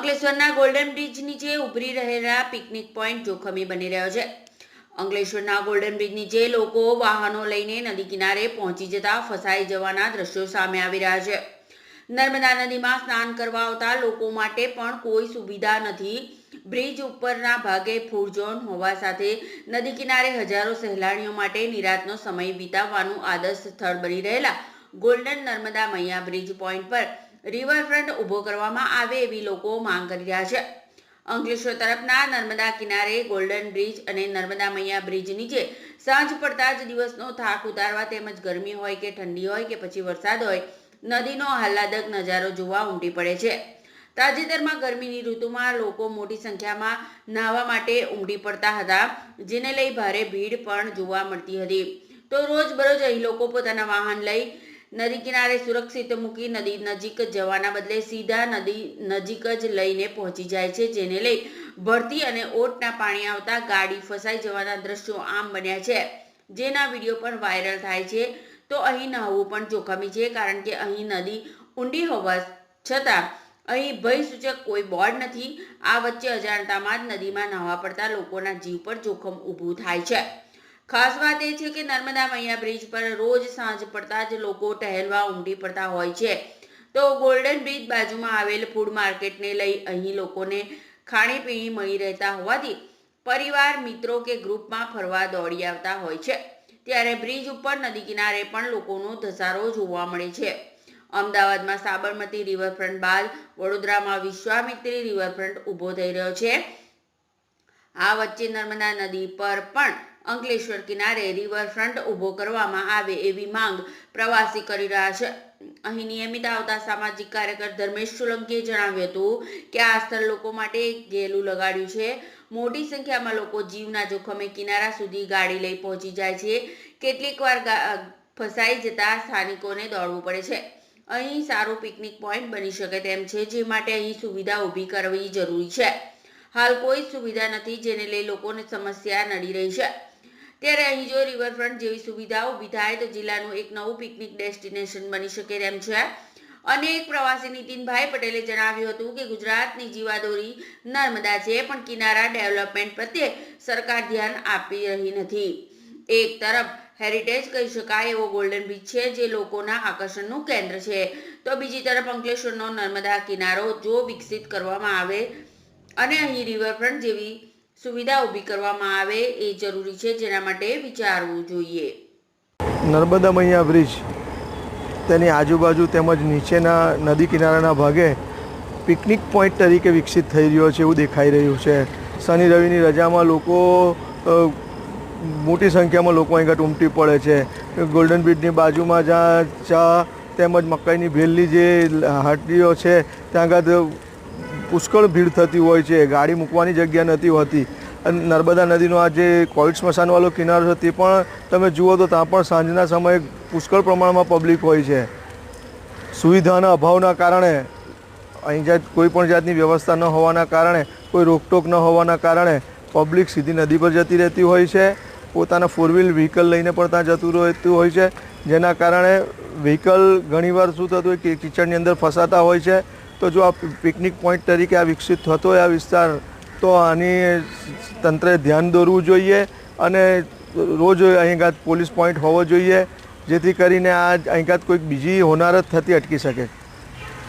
અંકલેશ્વરના golden bridge નીચે ઉભરી રહેલા પિકનિક પોઈન્ટ જોખમી બની રહ્યો છે. અંકલેશ્વરના ગોલ્ડન બ્રિજ નીચે લોકો વાહનો લઈને નદી કિનારે પહોંચી જતા ફસાઈ જવાના દ્રશ્યો સામે આવી રહ્યા છે. નર્મદા નદીમાં સ્નાન કરવા આવતા લોકો માટે પણ કોઈ સુવિધા નથી. બ્રિજ ઉપરના ભાગે ફૂડ ઝોન હોવા સાથે નદી કિનારે હજારો સહેલાણીઓ માટે નિરાતનો સમય વિતાવવાનું આદર્શ સ્થળ બની રહેલા ગોલ્ડન નર્મદા મૈયા બ્રિજ પોઈન્ટ પર રિવરફ્રન્ટ ઊભો કરવામાં આવે એવી લોકો માંગ કરી રહ્યા છે. અંકલેશ્વર તરફના નર્મદા કિનારે ગોલ્ડન બ્રિજ અને નર્મદા મૈયા બ્રિજ નીચે સાંજ પડતા જ દિવસનો થાક ઉતારવા તેમજ ગરમી હોય કે ઠંડી હોય કે પછી વરસાદ હોય, નદીનો આહલાદક નજારો જોવા ઉમટી પડે છે. તાજેતરમાં ગરમીની ઋતુમાં લોકો મોટી સંખ્યામાં નાહવા માટે ઉમટી પડતા હતા, જેને લઈ ભારે ભીડ પણ જોવા મળતી હતી. તો રોજબરોજ અહીં લોકો પોતાના વાહન લઈ નદી કિનારે સુરક્ષિત મૂકી નદી નજીક જવાના બદલે સીધા નદી નજીક જ લઈને પહોંચી જાય છે, જેને લઈ ભરતી અને ઓટના પાણી આવતા ગાડી ફસાઈ જવાના દ્રશ્યો આમ બન્યા છે. જેના વીડિયો પણ વાયરલ થાય છે. તો અહીં નહાવું પણ જોખમી છે, કારણ કે અહીં નદી ઊંડી હોવા છતાં અહીં ભય સૂચક કોઈ બોર્ડ નથી. આ વચ્ચે અજાણતામાં જ નદીમાં નહાવા પડતા લોકોના જીવ પર જોખમ ઊભું થાય છે. ખાસ વાત એ છે કે નર્મદા મૈયા બ્રિજ પર રોજ સાંજ પડતા જ લોકો ટહેલવા ઉમટી પડતા હોય છે. તો ગોલ્ડન બ્રિજ બાજુમાં આવેલ ફૂડ માર્કેટને લઈ અહીં લોકોને ખાણીપીણી મળી રહેતા હોવાથી પરિવાર, મિત્રો કે ગ્રુપમાં ફરવા દોડી આવતા હોય છે. ત્યારે બ્રિજ ઉપર નદી કિનારે પણ લોકોનો ધસારો જોવા મળે છે. અમદાવાદમાં સાબરમતી રિવરફ્રન્ટ બાદ વડોદરામાં વિશ્વામિત્રી રિવરફ્રન્ટ ઊભો થઈ રહ્યો છે. આ વચ્ચે નર્મદા નદી પર પણ અંકલેશ્વર કિનારે રિવરફ્રન્ટ ઊભો કરવામાં આવે એવી માંગ પ્રવાસી કરી રહ્યા છે. અહીં નિયમિત આવતા સામાજિક કાર્યકર ધર્મેશ સોલંકીએ જણાવ્યું હતું કે આ સ્થળ લોકો માટે ગેલું લગાડ્યું છે. મોટી સંખ્યામાં લોકો જીવના જોખમે કિનારા સુધી ગાડી લઈ પહોંચી જાય છે. કેટલીક વાર ફસાઈ જતા સ્થાનિકોને દોડવું પડે છે. અહીં સારું પિકનિક પોઈન્ટ બની શકે તેમ છે, જે માટે અહીં સુવિધા ઊભી કરવી જરૂરી છે. હાલ કોઈ સુવિધા નથી જેને લઈ લોકોને સમસ્યા નડી રહી છે. ત્યારે અહીં જો રિવરફ્રન્ટ જેવી સુવિધાઓ ઊભી થાય તો જિલ્લાનું એક નવું પિકનિક ડેસ્ટિનેશન બની શકે તેમ છે. અનેક પ્રવાસી નીતિનભાઈ પટેલે જણાવ્યું હતું કે ગુજરાતની જીવાદોરી નર્મદા છે પણ કિનારા ડેવલપમેન્ટ પ્રત્યે સરકાર ધ્યાન આપી રહી નથી. એક તરફ હેરિટેજ કહી શકાય એવો ગોલ્ડન બીચ છે જે લોકોના આકર્ષણનું કેન્દ્ર છે. તો બીજી તરફ અંકલેશ્વરનો નર્મદા કિનારો જો વિકસિત કરવામાં આવે અને અહીં રિવરફ્રન્ટ જેવી સુવિધા ઊભી કરવામાં આવે એ જરૂરી છે જેના માટે વિચારવું જોઈએ. નર્મદા મૈયા બ્રિજ, તેની આજુબાજુ તેમજ નીચેના નદી કિનારાના ભાગે પિકનિક પોઈન્ટ તરીકે વિકસિત થઈ રહ્યો છે એવું દેખાઈ રહ્યું છે. શનિ રવિની રજામાં લોકો મોટી સંખ્યામાં લોકો અહીં ઉમટી પડે છે. ગોલ્ડન બ્રિજની બાજુમાં જ્યાં ચા તેમજ મકાઈની ભેલની જે હાટડીઓ છે, ત્યાં આગળ પુષ્કળ ભીડ થતી હોય છે, ગાડી મૂકવાની જગ્યા નથી હોતી. અને નર્મદા નદીનો આ જે કોવિડ સ્મશાનવાળો કિનારો છે, તે પણ તમે જુઓ તો ત્યાં પણ સાંજના સમયે પુષ્કળ પ્રમાણમાં પબ્લિક હોય છે. સુવિધાના અભાવના કારણે, અહીં જાત કોઈ પણ જાતની વ્યવસ્થા ન હોવાના કારણે, કોઈ રોકટોક ન હોવાના કારણે પબ્લિક સીધી નદી પર જતી રહેતી હોય છે. પોતાના ફોર વ્હીલ વ્હીકલ લઈને પણ ત્યાં જતું રહેતું હોય છે. જેના કારણે વ્હીકલ ઘણીવાર શું થતું હોય કે કિચડની અંદર ફસાતા હોય છે. તો જો આ પિકનિક પોઈન્ટ તરીકે આ વિકસિત થતો હોય આ વિસ્તાર, તો આની તંત્રે ધ્યાન દોરવું જોઈએ અને રોજ અહીં પોલીસ પોઈન્ટ હોવો જોઈએ, જેથી કરીને આ અહીંગાત કોઈક બીજી હોનારત થતી અટકી શકે.